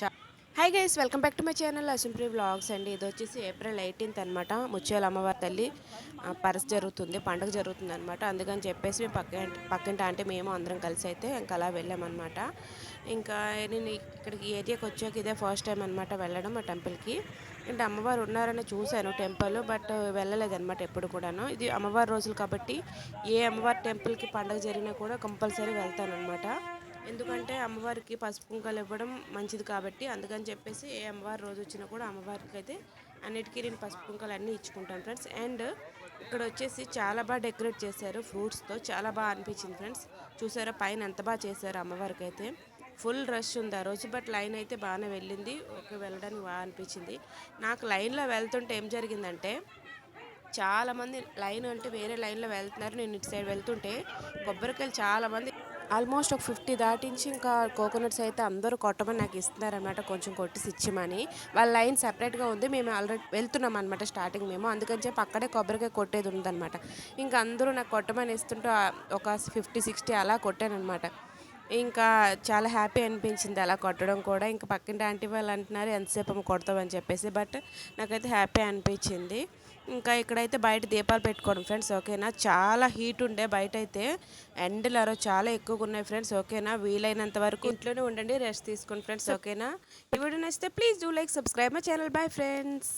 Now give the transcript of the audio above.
Hi guys welcome back to my channel అసింప్రీ vlogs అండి. ఇది వచ్చేసి ఏప్రిల్ ఎయిటీన్త్ అనమాట ముచ్చేల అమ్మవారి తల్లి పరస్ జరుగుతుంది పండుగ జరుగుతుంది అనమాట అందుకని చెప్పేసి మేము పక్క పక్కింటి అంటే మేము అందరం కలిసి అయితే ఇంకా అలా వెళ్ళామన్నమాట ఇంకా నేను ఇక్కడికి ఏరియాకి వచ్చాక ఇదే ఫస్ట్ టైం అనమాట వెళ్ళడం ఆ టెంపుల్కి. అంటే అమ్మవారు ఉన్నారని చూశాను టెంపుల్ బట్ వెళ్ళలేదన్నమాట ఎప్పుడు కూడాను. ఇది అమ్మవారి రోజులు కాబట్టి ఏ అమ్మవారి టెంపుల్కి పండుగ జరిగినా కూడా కంపల్సరీ వెళ్తాను అనమాట ఎందుకంటే అమ్మవారికి పసుపు కుంకాలు ఇవ్వడం మంచిది కాబట్టి అందుకని చెప్పేసి ఏ అమ్మవారి రోజు వచ్చినా కూడా అమ్మవారికి అయితే అన్నిటికీ నేను పసుపు కుంకాలు అన్నీ ఇచ్చుకుంటాను ఫ్రెండ్స్. అండ్ ఇక్కడ వచ్చేసి చాలా బాగా డెకరేట్ చేశారు ఫ్రూట్స్తో చాలా బాగా అనిపించింది ఫ్రెండ్స్. చూసారా పైన ఎంత బాగా చేశారు అమ్మవారికి అయితే ఫుల్ రష్ ఉంది ఆ రోజు బట్ లైన్ అయితే బాగానే వెళ్ళింది. ఓకే వెళ్ళడానికి బాగా అనిపించింది. నాకు లైన్లో వెళ్తుంటే ఏం జరిగిందంటే చాలామంది లైన్ అంటే వేరే లైన్లో వెళ్తున్నారు. నేను ఇటు సైడ్ వెళ్తుంటే కొబ్బరికాయలు చాలామంది ఆల్మోస్ట్ ఒక ఫిఫ్టీ దాటించి ఇంకా కోకోనట్స్ అయితే అందరూ కొట్టమని నాకు ఇస్తున్నారనమాట కొంచెం కొట్టేసి ఇచ్చిమని వాళ్ళ లైన్ సపరేట్గా ఉంది. మేము ఆల్రెడీ వెళ్తున్నాం అనమాట స్టార్టింగ్ మేము. అందుకని చెప్పి అక్కడే కొబ్బరికాయ కొట్టేది ఉందన్నమాట. ఇంకా అందరూ నాకు కొట్టమని ఇస్తుంటే ఒక ఫిఫ్టీ సిక్స్టీ అలా కొట్టానమాట ఇంకా చాలా హ్యాపీ అనిపించింది అలా కొట్టడం కూడా. ఇంకా పక్కింటి ఆంటీ వాళ్ళు అంటున్నారు ఎంతసేపు అమ్మ కొడతామని చెప్పేసి. బట్ నాకైతే హ్యాపీ అనిపించింది. ఇంకా ఇక్కడైతే బయట దీపాలు పెట్టుకోవడం ఫ్రెండ్స్ ఓకేనా? చాలా హీట్ ఉండే బయట అయితే ఎండలు అరో చాలా ఎక్కువగా ఉన్నాయి ఫ్రెండ్స్ ఓకేనా? వీలైనంత వరకు ఇంట్లోనే ఉండండి రెస్ట్ తీసుకోండి ఫ్రెండ్స్ ఓకేనా? ఈ వీడియో నచ్చితే please do like subscribe my channel. Bye friends.